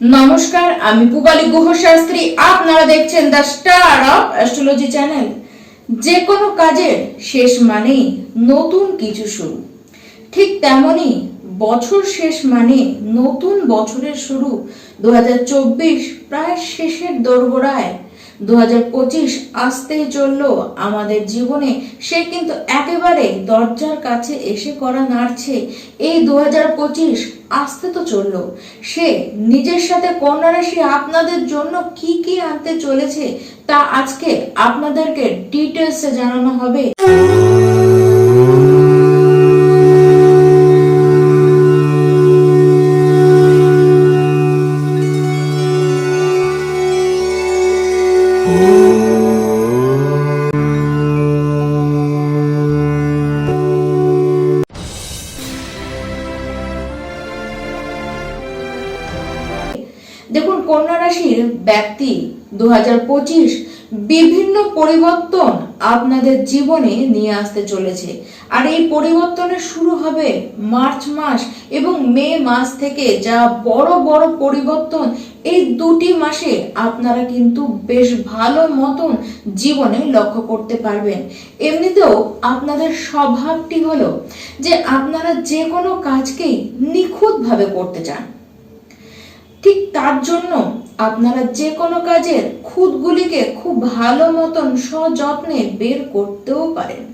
নমস্কার, আমি পুবালি গুহ শাস্ত্রী আপনারা দেখছেন the star of astrology channel. যে কোনো কাজের শেষ মানেই নতুন কিছু শুরু। ঠিক তেমনই বছর শেষ মানে নতুন বছরের শুরু। দু হাজার চব্বিশ প্রায় শেষের দোরগোড়ায় দু চলল আমাদের জীবনে। সে কিন্তু একেবারে দরজার কাছে এসে করা নাড়ছে। এই দু হাজার পঁচিশ আসতে তো চলল। সে নিজের সাথে কন্যা রাশি আপনাদের জন্য কি কি আনতে চলেছে তা আজকে আপনাদেরকে ডিটেলসে জানানো হবে। ব্যক্তি দু বিভিন্ন পরিবর্তন আপনাদের জীবনে নিয়ে আসতে চলেছে। আর এই পরিবর্তনের শুরু হবে মার্চ মাস এবং মে মাস থেকে যা বড় বড় পরিবর্তন, এই দুটি মাসে আপনারা কিন্তু বেশ ভালো মতন জীবনে লক্ষ্য করতে পারবেন। এমনিতেও আপনাদের স্বভাবটি হলো যে আপনারা যে কোনো কাজকেই নিখুঁতভাবে করতে চান। ঠিক তার জন্য আপনারা যে কোনো কাজের খুঁতগুলিকে খুব ভালো মতন সযত্নে বের করতেও পারেন।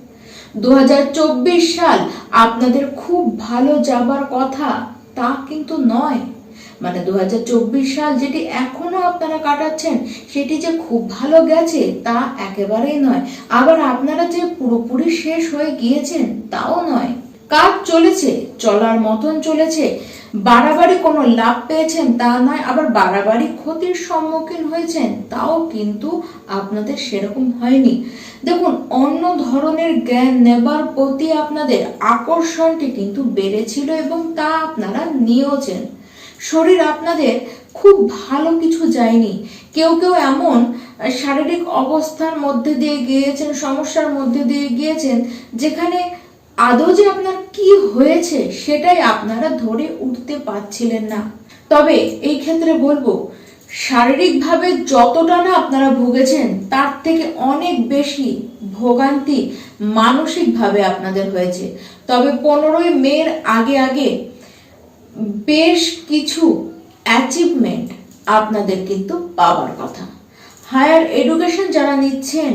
দু হাজার চব্বিশ সাল আপনাদের খুব ভালো যাবার কথা তা কিন্তু নয়। মানে দু হাজার চব্বিশ সাল যেটি এখনও আপনারা কাটাচ্ছেন, সেটি যে খুব ভালো গেছে তা একেবারেই নয়। আবার আপনারা যে পুরোপুরি শেষ হয়ে গিয়েছেন তাও নয়। কাজ চলেছে, চলার মতন চলেছে। বাড়াবাড়ি কোনো লাভ পেয়েছেন তা নয়, আবার বাড়াবাড়ি ক্ষতির সম্মুখীন হয়েছেন তাও কিন্তু আপনাদের সেরকম হয়নি। দেখুন, অন্য ধরনের জ্ঞান নেবার প্রতি আপনাদের আকর্ষণটি কিন্তু বেড়েছিল এবং তা আপনারা নিয়েওছেন। শরীর আপনাদের খুব ভালো কিছু যায়নি। কেউ কেউ এমন শারীরিক অবস্থার মধ্যে দিয়ে গিয়েছেন, সমস্যার মধ্যে দিয়ে গিয়েছেন, যেখানে আদৌ যে আপনার কি হয়েছে সেটাই আপনারা ধরে উঠতে পারছিলেন না। তবে এই ক্ষেত্রে বলব, শারীরিকভাবে যতটা না আপনারা ভুগেছেন, তার থেকে অনেক বেশি ভোগান্তি মানসিকভাবে আপনাদের হয়েছে। তবে পনেরোই মের আগে আগে বেশ কিছু অ্যাচিভমেন্ট আপনাদের কিন্তু পাওয়ার কথা। হায়ার এডুকেশন যারা নিচ্ছেন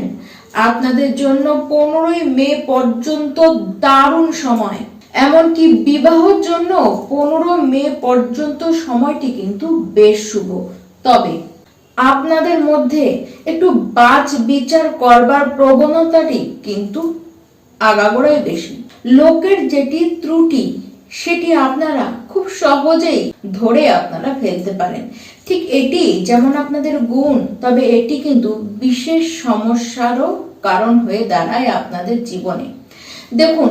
আপনাদের জন্য পনেরোই মে পর্যন্ত দারুণ সময়। এমনকি বিবাহর জন্য পনেরো মে পর্যন্ত সময়টি কিন্তু বেশ শুভ। তবে আপনাদের মধ্যে একটু বাজ বিচার করবার প্রবণতাটি কিন্তু আগাগোড়াই বেশি। লোকের যেটি ত্রুটি সেটি আপনারা খুব সহজেই ধরে আপনারা ফেলতে পারেন। ঠিক এটি যেমন আপনাদের গুণ, তবে এটি কিন্তু বিশেষ সমস্যারও কারণ হয়ে দাঁড়ায় আপনাদের জীবনে। দেখুন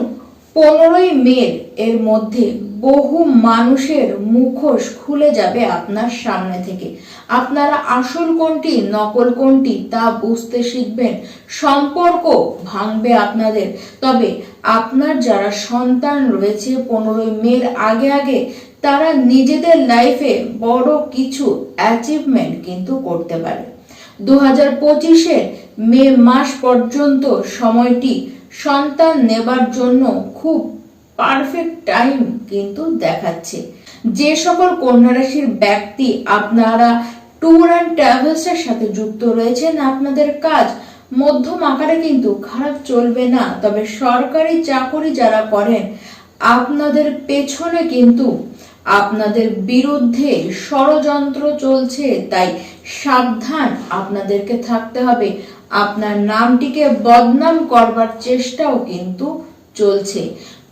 পনেরোই মের এর মধ্যে বহু মানুষের মুখোশ খুলে যাবে আপনার সামনে থেকে। আপনারা আসল কোনটি, নকল কোনটি তা বুঝতে শিখবেন। সম্পর্ক ভাঙবে আপনাদের। তবে আপনার যারা সন্তান রয়েছে পনেরোই মের আগে আগে, তারা নিজেদের লাইফে বড় কিছু অ্যাচিভমেন্ট কিন্তু করতে পারে। দু হাজার পঁচিশে মে মাস পর্যন্ত সময়টি সন্তান নেবার জন্য খুব পারফেক্ট টাইম কিন্তু দেখাচ্ছে। যে সকল কন্যা রাশির ব্যক্তি আপনারা ট্যুর অ্যান্ড ট্রাভেলসের সাথে যুক্ত রয়েছেন, আপনাদের কাজ মধ্যম আকারে কিন্তু খারাপ চলবে না। তবে সরকারি চাকরি যারা করেন, আপনাদের পেছনে কিন্তু আপনাদের বিরুদ্ধে ষড়যন্ত্র চলছে, তাই সাবধান আপনাদেরকে থাকতে হবে। নামটিকে বদনাম করবার চেষ্টাও কিন্তু চলছে।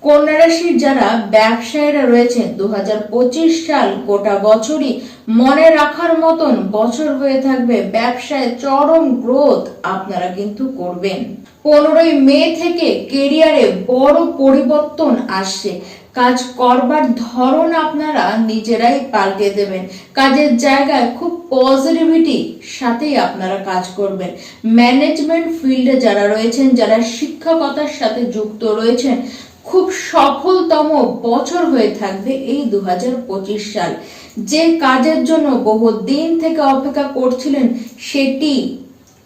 কন্যা রাশির যারা ব্যবসায়ীরা রয়েছেন দু হাজার পঁচিশ সাল গোটা বছরই মনে রাখার মতন বছর হয়ে থাকবে। ব্যবসায় চরম গ্রোথ আপনারা কিন্তু করবেন। পনেরোই মে থেকে কেরিয়ারে বড় পরিবর্তন আসছে। কাজ করবার ধরন আপনারা নিজেরাই পাল্টে দেবেন। কাজের জায়গায় খুব পজিটিভিটি সাথেই আপনারা কাজ করবেন। ম্যানেজমেন্ট ফিল্ডে যারা রয়েছেন, যারা শিক্ষকতার সাথে যুক্ত রয়েছেন, খুব সফলতম বছর হয়ে থাকবে এই দু হাজার পঁচিশ সাল। যে কাজের জন্য বহু দিন থেকে অপেক্ষা করছিলেন, সেটি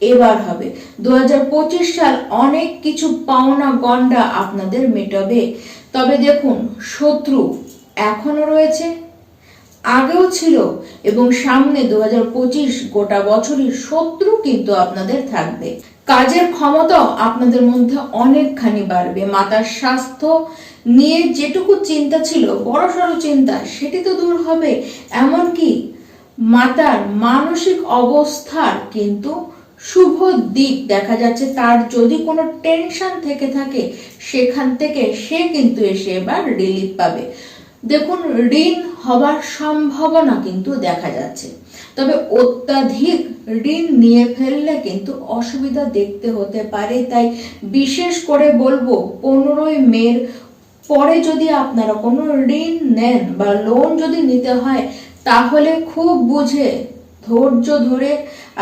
এবার হবে। দু হাজার পঁচিশ সাল অনেক কিছু পাওনা গন্ডা আপনাদের মেটাবে। তবে দেখুন, শত্রু এখনও রয়েছে, আগেও ছিল, এবং সামনে দু হাজার পঁচিশ গোটা বছরই শত্রু কিন্তু আপনাদের থাকবে। কাজের ক্ষমতাও আপনাদের মধ্যে অনেকখানি বাড়বে। মাতার স্বাস্থ্য নিয়ে যেটুকু চিন্তা ছিল, বড়সড় চিন্তা, সেটি তো দূর হবে। এমনকি মাতার মানসিক অবস্থার কিন্তু শুভ দিক দেখা যাচ্ছে। তার যদি কোনো টেনশন থেকে থাকে, সেখান থেকে সে কিন্তু এসে এবার রিলিফ পাবে। দেখুন, ঋণ হবার সম্ভাবনা কিন্তু দেখা যাচ্ছে। তবে অত্যাধিক ঋণ নিয়ে ফেললে কিন্তু অসুবিধা দেখতে হতে পারে। তাই বিশেষ করে বলব, পনেরোই মের পরে যদি আপনারা কোনো ঋণ নেন বা লোন যদি নিতে হয়, তাহলে খুব বুঝে ধৈর্য ধরে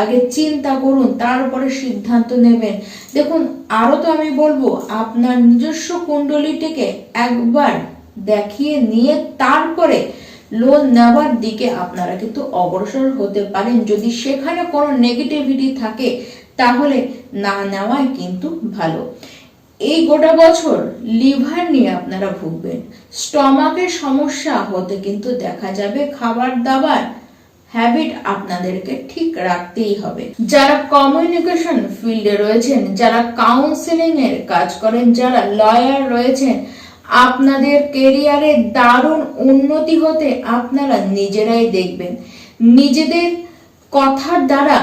আগে চিন্তা করুন, তারপরে সিদ্ধান্ত নেবেন। দেখুন, আরও তো আমি বলব, আপনার নিজস্ব কুণ্ডলীটিকে একবার দেখিয়ে নিয়ে তারপরে লোন নেওয়ার দিকে আপনারা কিন্তু অগ্রসর হতে পারেন। যদি সেখানে কোনো নেগেটিভিটি থাকে, তাহলে না নেওয়াই কিন্তু ভালো। এই গোটা বছর লিভার নিয়ে আপনারা ভুগবেন। স্টমাকের সমস্যা হতে কিন্তু দেখা যাবে, খাবার দাবার হ্যাবিট আপনাদেরকে ঠিক রাখতেই হবে। যারা কমিউনিকেশন ফিল্ডে রয়েছেন, যারা কাউন্সিলিং এর কাজ করেন, যারা লয়ার রয়েছেন, আপনাদের কেরিয়ারে দারুণ উন্নতি হতে আপনারা নিজেরাই দেখবেন। নিজেদের কথার দ্বারা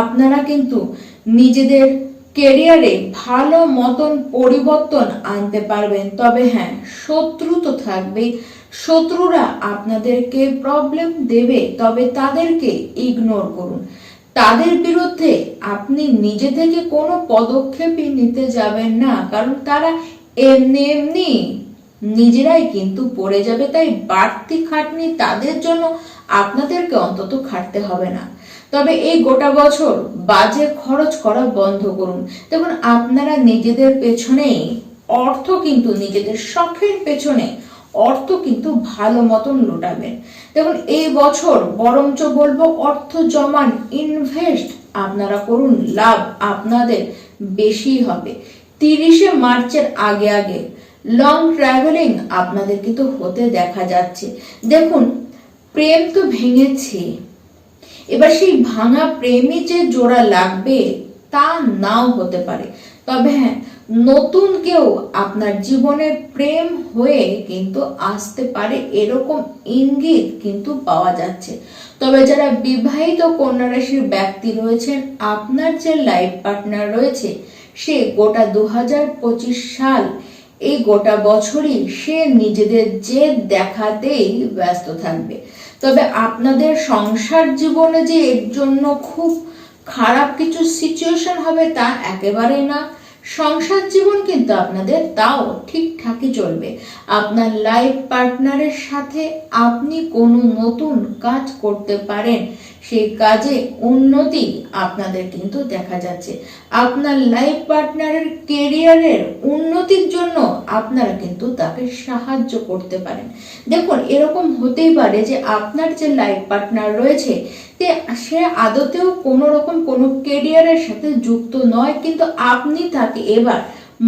আপনারা কিন্তু নিজেদের কেরিয়ারে ভালো মতন পরিবর্তন আনতে পারবেন। তবে হ্যাঁ শত্রু তো থাকবেই। শত্রুরা আপনাদেরকে প্রবলেম দেবে, তবে তাদেরকে ইগনোর করুন। তাদের বিরুদ্ধে আপনি নিজে থেকে কোনো পদক্ষেপই নিতে যাবেন না, কারণ তারা এমনি এমনি নিজেরাই কিন্তু পড়ে যাবে, তাই বাড়তি খাটনি তাদের জন্য আপনাদেরকে অন্তত খাটতে হবে না। তবে এই গোটা বছর বাজে খরচ করা বন্ধ করুন। দেখুন, আপনারা নিজেদের পেছনেই, অর্থ কিন্তু নিজেদের শখের পেছনে অর্থ কিন্তু ভালো মতন লুটাবেন দেখুন, এই বছর বরঞ্চ বলব অর্থ জমান ইনভেস্ট আপনারা করুন, লাভ আপনাদের বেশি হবে। তিরিশে মার্চের আগে আগে লং ট্রাভেলিং আপনাদের কিন্তু হতে দেখা যাচ্ছে। দেখুন, প্রেম তো ভেঙেছে। এবার সেই ভাঙা প্রেমী যে জোড়া লাগবে তা নাও হতে পারে। তবে হ্যাঁ নতুন কেউ আপনার জীবনে প্রেম হয়ে কিন্তু আসতে পারে এরকম ইঙ্গিত কিন্তু পাওয়া যাচ্ছে। তবে যারা বিবাহিত কন্যা রাশির ব্যক্তি রয়েছেন, আপনার যে লাইফ পার্টনার রয়েছে, সে গোটা দু হাজার পঁচিশ সাল, এই গোটা বছরই সে নিজেদের জেদ দেখাতেই ব্যস্ত থাকবে। তবে আপনাদের সংসার জীবনে যে এর জন্য খুব খারাপ কিছু সিচুয়েশন হবে তা একেবারেই না। সংসার জীবন কিন্তু আপনাদের, তাও ঠিকঠাকই চলবে। আপনার লাইফ পার্টনারের সাথে আপনি কোনো নতুন কাজ করতে পারেন। সেই কাজে উন্নতি আপনাদের কিন্তু দেখা যাচ্ছে। আপনার লাইফ পার্টনারের কেরিয়ারের উন্নতির জন্য আপনারা কিন্তু তাকে সাহায্য করতে পারেন। দেখুন, এরকম হতেই পারে যে আপনার যে লাইফ পার্টনার রয়েছে যে সে আদতেও কোনো রকম কোনো কেরিয়ারের সাথে যুক্ত নয়, কিন্তু আপনি তাকে এবার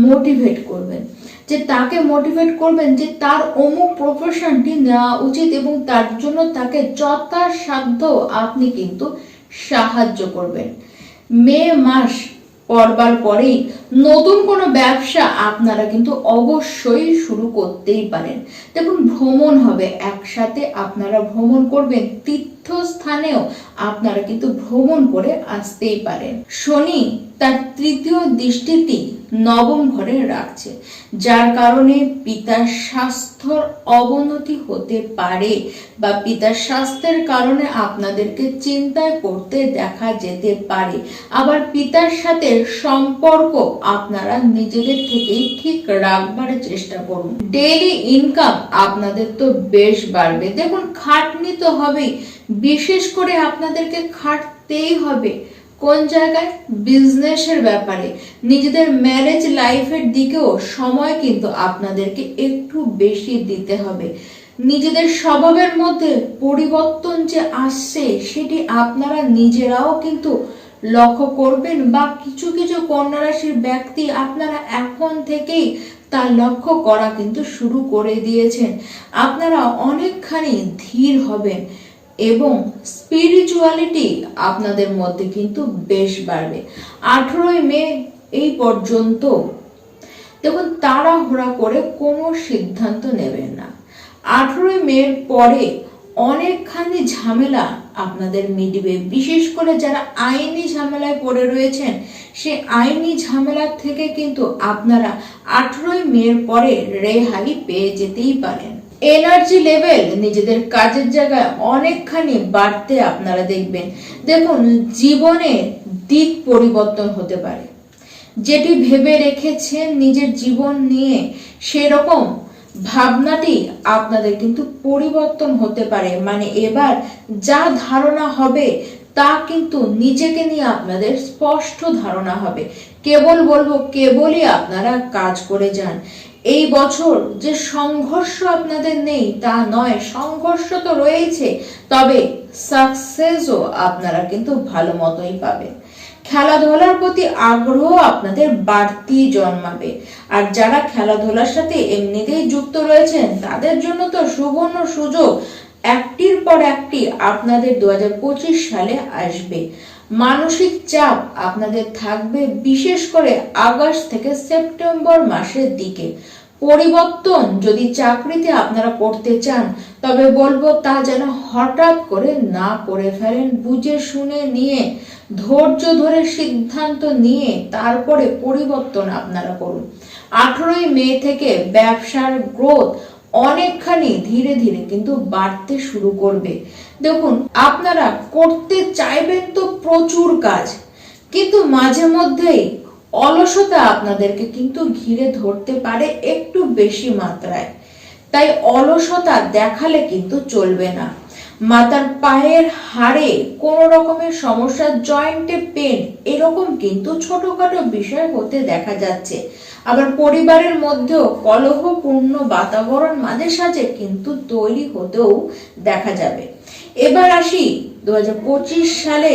মোটিভেট করবেন। যে তাকে মোটিভেট করবেন যে তার অমুক প্রফেশনটি নেওয়া উচিত এবং তার জন্য তাকে যথাসাধ্য আপনি কিন্তু সাহায্য করবেন। মে মাস পরবার পরেই নতুন কোনো ব্যবসা আপনারা কিন্তু অবশ্যই শুরু করতেই পারেন। দেখুন, ভ্রমণ হবে। একসাথে আপনারা ভ্রমণ করবেন তীর্থস্থানেও আপনারা কিন্তু ভ্রমণ করে আসতেই পারেন। শনি তার তৃতীয় দৃষ্টিটি নবম ঘরে রাখছে, যার কারণে পিতার স্বাস্থ্যর অবনতি হতে পারে বা পিতার স্বাস্থ্যের কারণে আপনাদেরকে চিন্তায় পড়তে দেখা যেতে পারে। আবার পিতার সাথে সম্পর্ক আপনারা নিজেদের থেকেই ঠিক রাখবার চেষ্টা করুন। ডেইলি ইনকাম আপনাদের তো বেশ বাড়বে। দেখুন, খাটনি তো হবেই। বিশেষ করে আপনাদেরকে খাটতেই হবে কোন জায়গায়? বিজনেসের ব্যাপারে। নিজেদের ম্যারেজ লাইফের দিকেও সময় কিন্তু আপনাদেরকে একটু বেশি দিতে হবে। নিজেদের স্বভাবের মধ্যে পরিবর্তন যে আসছে, সেটি আপনারা নিজেরাও কিন্তু লক্ষ্য করবেন বা কিছু কিছু কন্যা রাশির ব্যক্তি আপনারা এখন থেকেই তার লক্ষ্য করা কিন্তু শুরু করে দিয়েছেন। আপনারা অনেকখানি ধীর হবেন। এবং স্পিরিচুয়ালিটি আপনাদের মধ্যে কিন্তু বেশ বাড়বে। আঠেরোই মে এই পর্যন্ত দেখুন, তাড়াহুড়া করে কোনো সিদ্ধান্ত নেবেন না। আঠেরোই মের পরে অনেকখানি ঝামেলা আপনাদের মিটবে। বিশেষ করে যারা আইনি ঝামেলায় পড়ে রয়েছেন, সে আইনি ঝামেলার থেকে কিন্তু আপনারা আঠেরোই মের পরে রেহাই পেয়ে যেতেই পারেন। এনার্জি লেভেল নিজেদের কাজের জায়গায় অনেকখানি বাড়তে আপনারা দেখবেন। দেখুন, জীবনে দিক পরিবর্তন হতে পারে। যেটি ভেবে রেখেছেন নিজের জীবন নিয়ে, সেরকম ভাবনাটি আপনাদের কিন্তু পরিবর্তন হতে পারে। মানে এবার যা ধারণা হবে, তা কিন্তু নিজেকে নিয়ে আপনাদের স্পষ্ট ধারণা হবে। কেবল বলব, কেবলই আপনারা কাজ করে যান। এই বছর যে সংঘর্ষ আপনাদের নেই তা নয়, সংঘর্ষ তো রয়েছে তবে সাকসেসও আপনারা কিন্তু ভালো মতোই পাবেন। খেলাধুলার প্রতি আগ্রহ আপনাদের বাড়তি জন্মাবে। আর যারা খেলাধুলার সাথে এমনিতেই যুক্ত রয়েছেন, তাদের জন্য তো সুবর্ণ সুযোগ। একটির পর একটি আপনাদের দু হাজার পঁচিশ সালে আসবে। মানসিক চাপ আপনাদের থাকবে বিশেষ করে আগস্ট থেকে সেপ্টেম্বর মাসের দিকে। পরিবর্তন যদি চাকরিতে আপনারা করতে চান, তবে বলব তা যেন হঠাৎ করে না করে ফেলেন, বুঝে শুনে নিয়ে, ধৈর্য ধরে সিদ্ধান্ত নিয়ে তারপরে পরিবর্তন আপনারা করুন। আঠেরোই মে থেকে ব্যবসার গ্রোথ অনেকখানি ধীরে ধীরে কিন্তু বাড়তে শুরু করবে। দেখুন, আপনারা করতে চাইবেন তো প্রচুর কাজ, কিন্তু মাঝে মধ্যেই অলসতা আপনাদেরকে কিন্তু ঘিরে ধরতে পারে একটু বেশি মাত্রায়। তাই অলসতা দেখালে কিন্তু চলবে না। মাথার পায়ের হাড়ে কোন রকমের সমস্যা জয়েন্টে পেন এরকম কিন্তু ছোটখাটো বিষয় হতে দেখা যাচ্ছে। আবার পরিবারের মধ্যেও কলহপূর্ণ বাতাবরণ মাঝে সাঝে কিন্তু তৈরি হতেও দেখা যাবে। এবার আসি দু সালে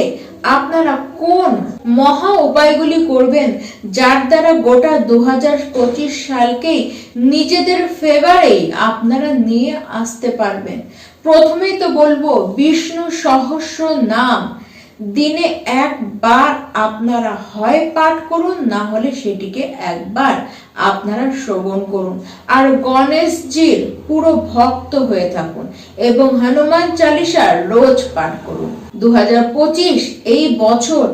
আপনারা কোন মহা উপায়গুলি করবেন যার দ্বারা গোটা দু হাজার পঁচিশ সালকেই নিজেদের ফেভারেই আপনারা নিয়ে আসতে পারবেন? প্রথমেই তো বলব বিষ্ণু সহস্র নাম। দিনে একবার আপনারা হয় পাঠ করুন, না হলে সেটিকে একবার আপনারা শ্রবণ করুন। আর গণেশজির পুরো ভক্ত হয়ে থাকুন এবং হনুমান চালিসা রোজ পাঠ করুন। দু হাজার পঁচিশ এই বছর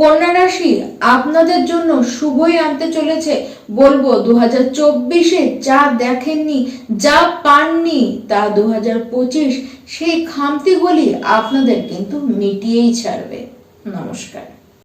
কন্যা রাশি আপনাদের জন্য শুভই আনতে চলেছে। বলব দু হাজার চব্বিশে যা দেখেননি, যা পাননি তা দু হাজার পঁচিশ, সেই খামতিগুলি আপনাদের কিন্তু মিটিয়েই ছাড়বে। নমস্কার।